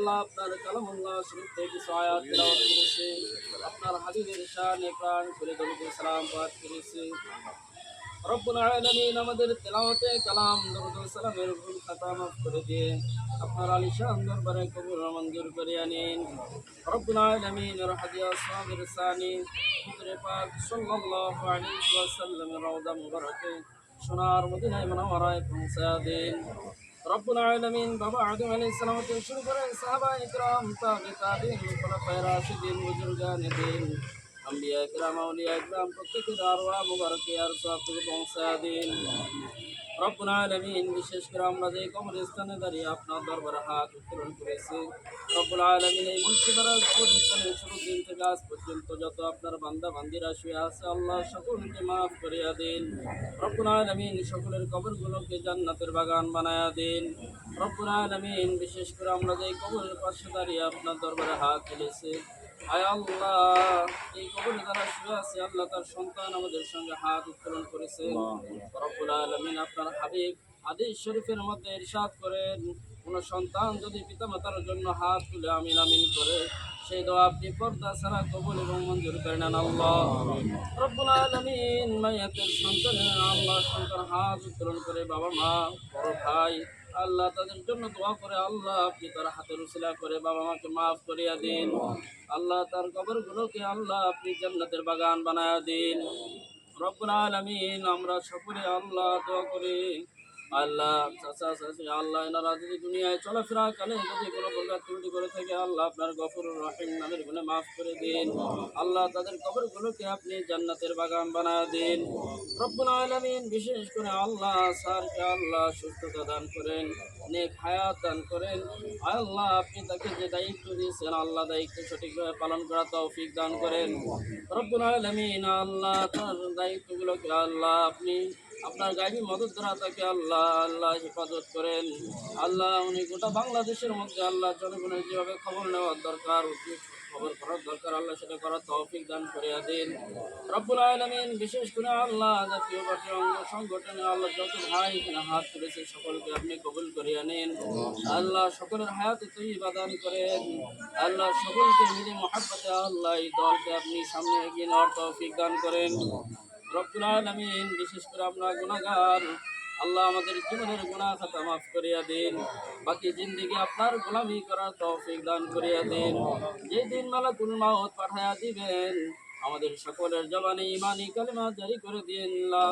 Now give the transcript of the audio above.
আল্লাহ আপনার কালামুল্লাহ শরীফ থেকে করেছে। আপনার হাবিবের শান প্রাণ করে দরুদ সালাম পাঠ করেছে। রব্বুল আলামিন আমাদের তেলাওয়াতে কালাম দরুদ সালামের ভুল খাতা মাফ করে দিয়ে আপনার আলিশান দরবারে কবুল মঞ্জুর করে আনিন। রব্বুল আলামিন এর হাদিয়া সাহাবের সানি হুজুরে পাক সাল্লাল্লাহু আলাইহি ওয়াসাল্লামের রওজা মুবারকে সোনার মদিনায় মুনাওয়ারায় পৌঁছা দিন। রব্বুল আলামিন বাবা আদম আলাইহিস সালাম থেকে শুরু করে সাহাবা ইকরাম তাবে তাবিঈন খোলাফায়ে রাশিদিন, বুজুর্গান দিন, আম্বিয়া ইকরাম, আউলিয়া ইকরাম প্রত্যেকের আরওয়া মুবারকে আর সব পৌঁছা দিন। রব্বুল আলামিন বিশেষ করে আমরা যে কবরস্থানে দাঁড়িয়ে আপনার দরবারে হাত উত্তোলন করেছি। রব্বুল আলমিন এই মুন্সিপাড়া কবরস্থানে শুরু থেকে আজ পর্যন্ত যত আপনার বান্দা বান্দিরা শুয়ে আছে, আল্লাহ সকলকে মাফ করিয়া দিন। রব্বুল আলমিন সকলের কবরগুলোকে জান্নাতের বাগান বানায়া দিন। রব্বুল বিশেষ করে আমরা যে কবরের পাশে দাঁড়িয়ে আপনার দরবারে হাত আল্লাহ, এই কবরে যারা শুয়ে আছে, আল্লাহ তার সন্তান আমাদের সঙ্গে হাত উত্তোলন করেছে। রব্বুল আপনার হাবিব, হাদিস শরীফের মধ্যে ইরশাদ করেন, কোন সন্তান যদি পিতামাতার জন্য হাত তুলে আমিন আমিন করে সেই দোয়া আপনি পর্দা ছাড়া কবুল এবং মঞ্জুর করে নেন আল্লাহ। রব্বুল আলামিন মায়াতের সন্তানের আল্লাহ সন্তান হাত উত্তোলন করে বাবা মা, বড় ভাই, আল্লাহ তাদের জন্য দোয়া করে, আল্লাহ আপনি তার হাতের উসিলা করে বাবা মাকে মাফ করিয়া দিন। আল্লাহ তার কবরগুলোকে আল্লাহ আপনি জান্নাতের বাগান বানায়া দিন। রব্বুল আলামিন, আমরা সকলে আল্লাহ দোয়া করি। বিশেষ করে আল্লাহ, স্যারকে আল্লাহ সুস্থতা দান করেন, নেক হায়াত দান করেন। আল্লাহ আপনি তাকে যে দায়িত্ব দিয়েছেন, আল্লাহ দায়িত্ব সঠিকভাবে পালন করা তৌফিক দান করেন। রব্বুল আলামিন আল্লাহ তার দায়িত্বগুলোকে আল্লাহ আপনি আপনার গাইবি মদত দ্বারা তাকে আল্লাহ আল্লাহ হেফাজত করেন। আল্লাহ, উনি গোটা বাংলাদেশের মধ্যে আল্লাহ জনগণের যেভাবে খবর নেওয়ার দরকার খবর করার দরকার, আল্লাহ সেটা করার তৌফিক দান করিয়া দিন। রব্বুল আলামিন, বিশেষ করে আল্লাহ জাতীয় পার্টি অঙ্গ সংগঠনে আল্লাহ যত ভাই এখানে হাত তুলেছে সকলকে আপনি কবুল করিয়া নিন। আল্লাহ সকলের হায়াতে তৈবা দান করেন। আল্লাহ সকলকে মিলে মহাব্বতে আল্লাহ এই দলকে আপনি সামনে এগিয়ে নেওয়ার তৌফিক দান করেন। রব্বুল আলামিন, বিশেষ করে আমরা গুনাহগার। আল্লাহ আমাদের জীবনের গুনাহ খাতা মাফ করিয়া দিন। বাকি জিন্দিগি আপনার গোলামি করার তৌফিক দান করিয়া দিন। যে দিন মালাকুল মাউত পাঠায়া দিবেন, আমাদের সকলের জবানে ইমানি কালিমা জারি করে দিন। লা